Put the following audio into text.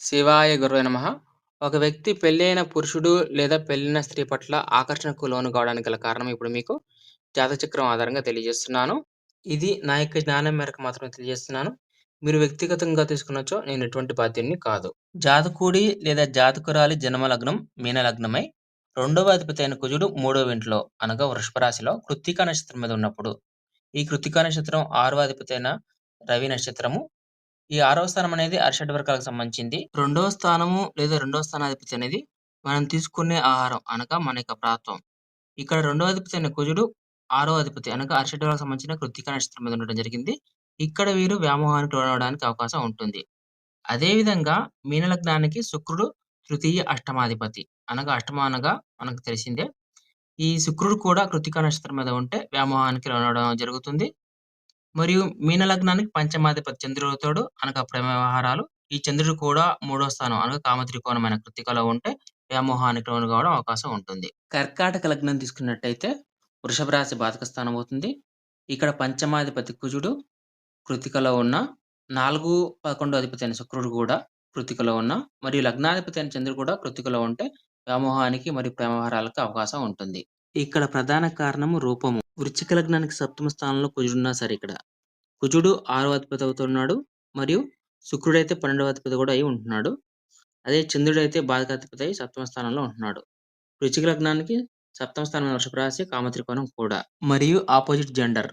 శివాయ గురవే నమ ఒక వ్యక్తి పెళ్ళైన పురుషుడు లేదా పెళ్ళైన స్త్రీ పట్ల ఆకర్షణకు లోను కావడానికి గల కారణం ఇప్పుడు మీకు జాతచక్రం ఆధారంగా తెలియజేస్తున్నాను. ఇది నా యొక్క జ్ఞానం మేరకు మాత్రమే తెలియజేస్తున్నాను. మీరు వ్యక్తిగతంగా తీసుకున్నచో నేను ఎటువంటి బాధ్యుని కాదు. జాతకుడి లేదా జాతకురాలి జన్మ లగ్నం మీన లగ్నమై రెండవ అధిపతి అయిన కుజుడు మూడవ ఇంట్లో అనగా వృషభరాశిలో కృత్తికా నక్షత్రం మీద ఉన్నప్పుడు ఈ కృత్తికా నక్షత్రం ఆరవ అధిపతి అయిన రవి నక్షత్రము ఈ ఆరవ స్థానం అనేది అరిషడ్ వర్గాలకు సంబంధించింది. రెండవ స్థానము లేదా రెండవ స్థానాధిపతి అనేది మనం తీసుకునే ఆహారం అనగా మన యొక్క ప్రాత్వం. ఇక్కడ రెండవ అధిపతి అయిన కుజుడు ఆరో అధిపతి అనగా అరిషడ్ వర్గాలకు సంబంధించిన కృతిక నక్షత్రం మీద ఉండడం జరిగింది. ఇక్కడ వీరు వ్యామోహానికి లోనవ్వడానికి అవకాశం ఉంటుంది. అదే విధంగా శుక్రుడు తృతీయ అష్టమాధిపతి అనగా అష్టమ అనగా మనకు తెలిసిందే. ఈ శుక్రుడు కూడా కృత్తికా నక్షత్రం మీద ఉంటే వ్యామోహానికి లోనవడం జరుగుతుంది. మరియు మీన లగ్నానికి పంచమాధిపతి చంద్రుడితోడు అనగా ప్రేమ వ్యవహారాలు. ఈ చంద్రుడు కూడా మూడో స్థానం అనగా కామత్రికోణమైన కృత్తికలో ఉంటే వ్యామోహానికి లోను కావడం అవకాశం ఉంటుంది. కర్కాటక లగ్నం తీసుకున్నట్టయితే వృషభ రాశి బాధక స్థానం అవుతుంది. ఇక్కడ పంచమాధిపతి కుజుడు కృత్తికలో ఉన్న నాలుగు పదకొండో అధిపతి అయిన శుక్రుడు కూడా కృత్తికలో ఉన్న మరియు లగ్నాధిపతి అయిన చంద్రుడు కూడా కృత్తికలో ఉంటే వ్యామోహానికి మరియు ప్రేమ వ్యవహారాలకు అవకాశం ఉంటుంది. ఇక్కడ ప్రధాన కారణము రూపము. వృచ్చిక లగ్నానికి సప్తమ స్థానంలో కుజుడున్నా సరే ఇక్కడ. కుజుడు ఆరవ అధిపతి అవుతున్నాడు. మరియు శుక్రుడైతే పన్నెండవ అధిపతి కూడా అయి ఉంటున్నాడు. అదే చంద్రుడైతే బాధకాధిపతి అయి సప్తమ స్థానంలో ఉంటున్నాడు. వృచ్చిక లగ్నానికి సప్తమ స్థానం వృషభ రాశి కామత్రికోణం కూడా. మరియు ఆపోజిట్ జెండర్